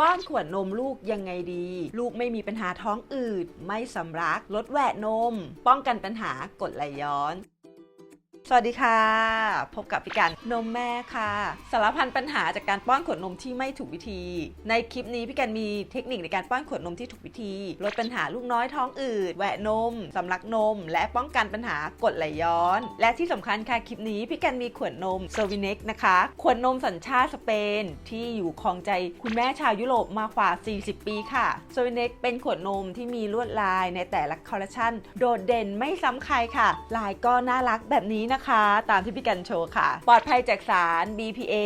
ป้อนขวดนมลูกยังไงดี ลูกไม่มีปัญหาท้องอืด ไม่สำลัก ลดแหวะนม ป้องกันปัญหากดไหลย้อน สวัสดีค่ะ พบกับพี่กันนมแม่ค่ะ สารพันปัญหาจากการป้อนขวดนมที่ไม่ถูกวิธี ในคลิปนี้พี่กันมีเทคนิคในการป้อนขวดนมที่ถูกวิธี ลดปัญหาลูกน้อยท้องอืดแหวะนมสำลักนม และป้องกันปัญหากดไหลย้อน และที่สำคัญค่ะคลิปนี้พี่กันมีขวดนมเซอร์วิเน็กนะคะขวดนมสัญชาติสเปน ที่อยู่ครองใจคุณแม่ชาวยุโรปมากว่า 40 ปีค่ะเซอร์วิเน็กเป็นขวดนมที่มีลวดลายในแต่ละคอลเลคชันโดดเด่นไม่ซ้ำใครค่ะ ลายก็น่ารักแบบนี้นะคะตามที่พี่กันโชว์ค่ะ ปลอดภัยจากสาร BPA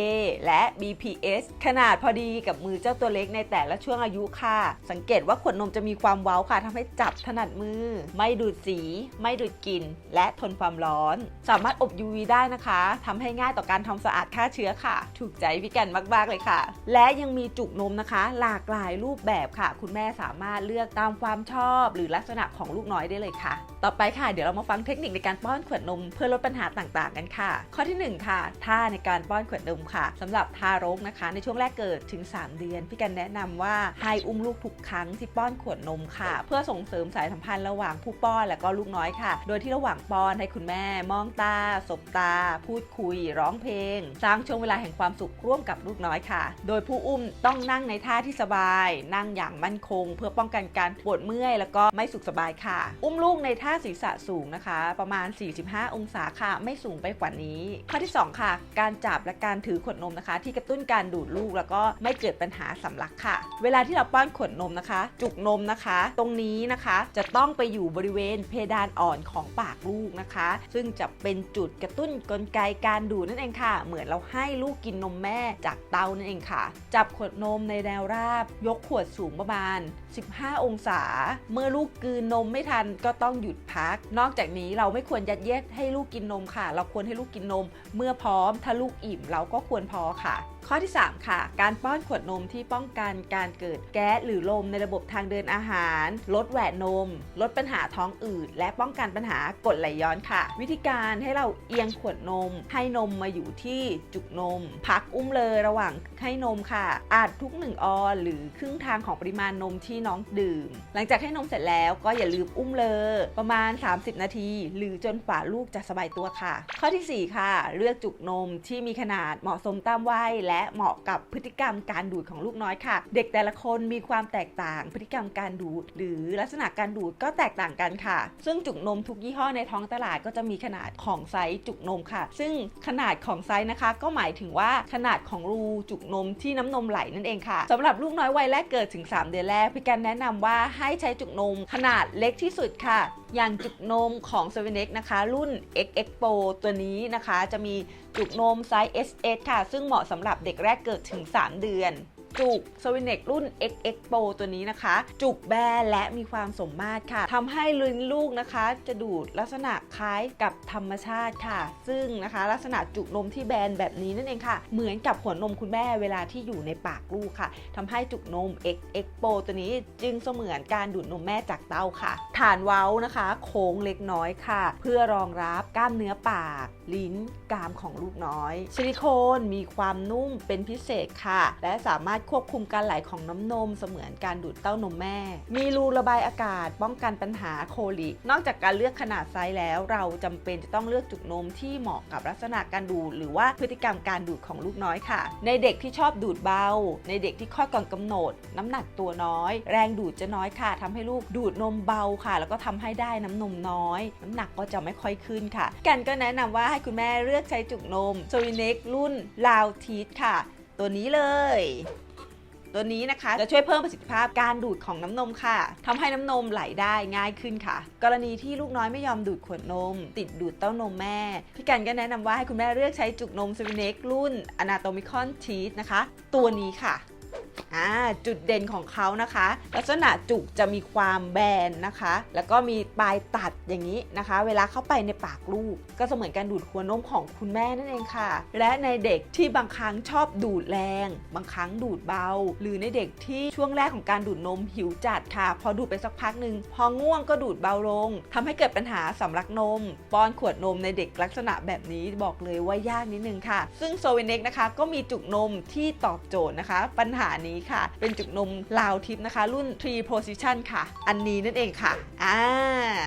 และ BPS ขนาดพอดีกับมือเจ้าตัวเล็กในแต่ละช่วงอายุค่ะ สังเกตว่าขวดนมจะมีความเว้าค่ะทำให้จับถนัดมือ ไม่ดูดสี ไม่ดูดกลิ่น และทนความร้อน สามารถอบ UV ได้นะคะทำให้ง่ายต่อการทำสะอาดฆ่าเชื้อค่ะ ถูกใจพี่กันมากๆเลยค่ะ และยังมีจุกนมนะคะ หลากหลายรูปแบบค่ะ คุณแม่สามารถเลือกตามความชอบ หรือลักษณะของลูกน้อยได้เลยค่ะ ต่อไปค่ะ เดี๋ยวเรามาฟังเทคนิคในการป้อนขวดนมเพื่อลดปัญหาต่างๆ กันค่ะ ข้อที่ 1 ค่ะ ท่าในการป้อนขวดนมค่ะสำหรับทารกนะคะ ในช่วงแรกเกิดถึง 3 เดือน พี่กันแนะนำว่าให้อุ้มลูกทุกครั้งที่ป้อนขวดนมค่ะ เพื่อส่งเสริมสายสัมพันธ์ระหว่างผู้ป้อนและก็ลูกน้อยค่ะ โดยที่ระหว่างป้อนให้คุณแม่มองตา สบตา พูดคุย ร้องเพลง สร้างช่วงเวลาแห่งความสุขร่วมกับลูกน้อยค่ะ โดยผู้อุ้มต้องนั่งในท่าที่สบาย นั่งอย่างมั่นคง เพื่อป้องกันการปวดเมื่อย แล้วก็ไม่สุขสบายค่ะ อุ้มลูกในท่าศีรษะสูงนะคะ ประมาณ 45 องศาค่ะไม่สูงไปกว่านี้ ข้อที่ 2 ค่ะ การจับและการถือขวดนมนะคะ ที่กระตุ้นการดูดลูกแล้วก็ไม่เกิดปัญหาสำลักค่ะ เวลาที่เราป้อนขวดนมนะคะ จุกนมนะคะ ตรงนี้นะคะจะต้องไปอยู่บริเวณเพดานอ่อนของปากลูกนะคะ ซึ่งจะเป็นจุดกระตุ้นกลไกการดูดนั่นเองค่ะ เหมือนเราให้ลูกกินนมแม่จากเตานั่นเองค่ะ จับขวดนมในแนวราบ ยกขวดสูงประมาณ 15 องศา เมื่อลูกกืนนมไม่ทันก็ต้องหยุดพัก นอกจากนี้เราไม่ควรยัดเยียดให้ลูกกินนมค่ะ เราควรให้ลูกกินนม เมื่อพร้อม ถ้าลูกอิ่มเราก็ควรพอค่ะข้อที่ 3 ค่ะ การป้อนขวดนมที่ป้องกันการเกิดแก๊สหรือลมในระบบทางเดินอาหาร ลดแหวนนม ลดปัญหาท้องอืดและป้องกันปัญหากดไหลย้อนค่ะ วิธีการให้เราเอียงขวดนม ให้นมมาอยู่ที่จุกนม พักอุ้มเลยระหว่างให้นมค่ะ อาจทุก 1 ออนหรือครึ่งทางของปริมาณนมที่น้องดื่ม หลังจากให้นมเสร็จแล้วก็อย่าลืมอุ้มเลยประมาณ 30 นาที หรือจนฝ่าลูกจะสบายตัวค่ะ ข้อทีสี่4 ค่ะ เลือกจุกนมที่มีขนาดเหมาะสมตามวัยและและเหมาะกับพฤติกรรมการดูดของลูกน้อยค่ะ เด็กแต่ละคนมีความแตกต่าง พฤติกรรมการดูด หรือลักษณะการดูดก็แตกต่างกันค่ะ ซึ่งจุกนมทุกยี่ห้อในท้องตลาดก็จะมีขนาดของไซส์จุกนมค่ะ ซึ่งขนาดของไซส์นะคะ ก็หมายถึงว่าขนาดของรูจุกนมที่น้ำนมไหลนั่นเองค่ะสำหรับลูกน้อยวัยแรกเกิดถึง 3 เดือนแรกพี่กันแนะนำว่าให้ใช้จุกนมขนาดเล็กที่สุดค่ะ อย่างจุกนมของ s e เ e n x นะคะ รุ่น XX Pro ตัวนี้นะคะ จะมีจุกนมไซส์ SS ค่ะ ซึ่งเหมาะสำหรับเด็กแรกเกิดถึง 3 เดือน จุก s v e n x รุ่น XX Pro ตัวนี้นะคะ จุกแบนและมีความสมมาตรค่ะทำให้ลิ้นลูกนะคะ จะดูดลักษณะคล้ายกับธรรมชาติค่ะ ซึ่งนะคะ ลักษณะจุกนมที่แบนแบบนี้นั่นเองค่ะ เหมือนกับหัวนมคุณแม่เวลาที่อยู่ในปากลูกค่ะทำให้จุกนม XX Pro ตัวนี้จึงเสมือนการดูดนมแม่จากเต้าค่ะ ฐานเว้านะคะ โค้งเล็กน้อยค่ะ เพื่อรองรับกล้ามเนื้อปาก ลิ้นกรามของลูกน้อย ซิลิโคนมีความนุ่มเป็นพิเศษค่ะ และสามารถควบคุมการไหลของน้ำนมเสมือนการดูดเต้านมแม่ มีรูระบายอากาศ ป้องกันปัญหาโคลิก นอกจากการเลือกขนาดไซส์แล้ว เราจำเป็นจะต้องเลือกจุกนมที่เหมาะกับลักษณะการดูด หรือว่าพฤติกรรมการดูดของลูกน้อยค่ะ ในเด็กที่ชอบดูดเบา ในเด็กที่คลอดก่อนกำหนด น้ำหนักตัวน้อย แรงดูดจะน้อยค่ะทำให้ลูกดูดนมเบาค่ะ แล้วก็ทำให้ได้น้ำนมน้อย น้ำหนักก็จะไม่ค่อยขึ้นค่ะ กันก็แนะนำว่าให้คุณแม่เลือกใช้จุกนมโซลิเน็กรุ่นลาวทีทค่ะ ตัวนี้เลย ตัวนี้นะคะจะช่วยเพิ่มประสิทธิภาพการดูดของน้ำนมค่ะทำให้น้ำนมไหลได้ง่ายขึ้นค่ะ กรณีที่ลูกน้อยไม่ยอมดูดขวดนม ติดดูดเต้านมแม่ พี่กันก็แนะนำว่าให้คุณแม่เลือกใช้จุกนมซ v เน็กรุ่นอนาโตมิคอนชีสนะคะ ตัวนี้ค่ะ อ่าจุดเด่นของเขานะคะ ลักษณะจุกจะมีความแบนนะคะ แล้วก็มีปลายตัดอย่างนี้นะคะ เวลาเข้าไปในปากลูก ก็เสมือนการดูดหัวนมของคุณแม่นั่นเองค่ะ และในเด็กที่บางครั้งชอบดูดแรง บางครั้งดูดเบา หรือในเด็กที่ช่วงแรกของการดูดนมหิวจัดค่ะ พอดูดไปสักพักหนึ่งพอง่วงก็ดูดเบาลงทำให้เกิดปัญหาสำลักนม ป้อนขวดนมในเด็กลักษณะแบบนี้บอกเลยว่ายากนิดนึงค่ะ ซึ่งโซเวเน็กนะคะก็มีจุกนมที่ตอบโจทย์นะคะ ปัญหานี้ค่ะ เป็นจุกนมลาวทิปนะคะ รุ่น3 position ค่ะ อันนี้นั่นเองค่ะอ่า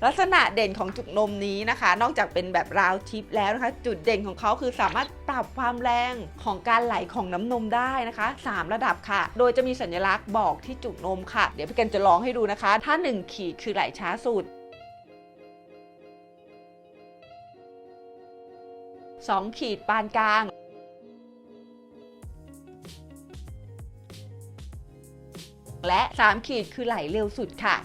ลักษณะเด่นของจุกนมนี้นะคะ นอกจากเป็นแบบราวทิปแล้วนะคะ จุดเด่นของเขาคือสามารถปรับความแรงของการไหลของน้ำนมได้นะคะ 3 ระดับค่ะ โดยจะมีสัญลักษณ์บอกที่จุกนมค่ะ เดี๋ยวพี่กันจะลองให้ดูนะคะ ถ้า 1 ขีดคือไหลช้าสุด2 ขีดปานกลาง และ3ขีดคือไหลเร็วสุดค่ะ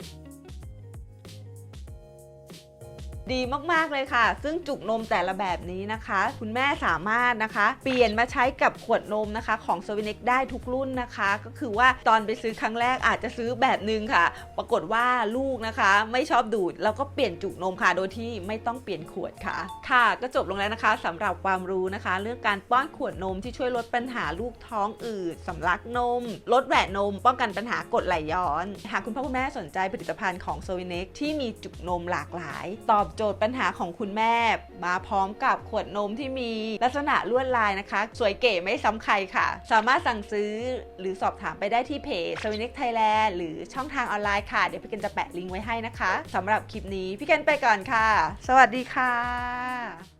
ดีมากๆเลยค่ะ ซึ่งจุกนมแต่ละแบบนี้นะคะ คุณแม่สามารถนะคะ เปลี่ยนมาใช้กับขวดนมนะคะ ของ s w i n e x ได้ทุกรุ่นนะคะ ก็คือว่าตอนไปซื้อครั้งแรกอาจจะซื้อแบบนึงค่ะ ปรากฏว่าลูกนะคะ ไม่ชอบดูดแล้วก็เปลี่ยนจุกนมค่ะ โดยที่ไม่ต้องเปลี่ยนขวดค่ะ ค่ะก็จบลงแล้วนะคะสำหรับความรู้นะคะ เรื่องการป้อนขวดนมที่ช่วยลดปัญหาลูกท้องอืดสำลักนม ลดแหวนนม ป้องกันปัญหากดไหลย้อน หากคุณพ่อคุณแม่สนใจผลิตภัณฑ์ของ s w i n e x ที่มีจุกนมหลากหลาย ตอบโจทย์ปัญหาของคุณแม่ มาพร้อมกับขวดนมที่มีลักษณะลวดลายนะคะ สวยเก๋ไม่ซ้ำใครค่ะ สามารถสั่งซื้อหรือสอบถามไปได้ที่เพจสวินิกไทยแลนด์หรือช่องทางออนไลน์ค่ะ เดี๋ยวพี่เกนจะแปะลิงก์ไว้ให้นะคะสำหรับคลิปนี้พี่เกนไปก่อนค่ะ สวัสดีค่ะ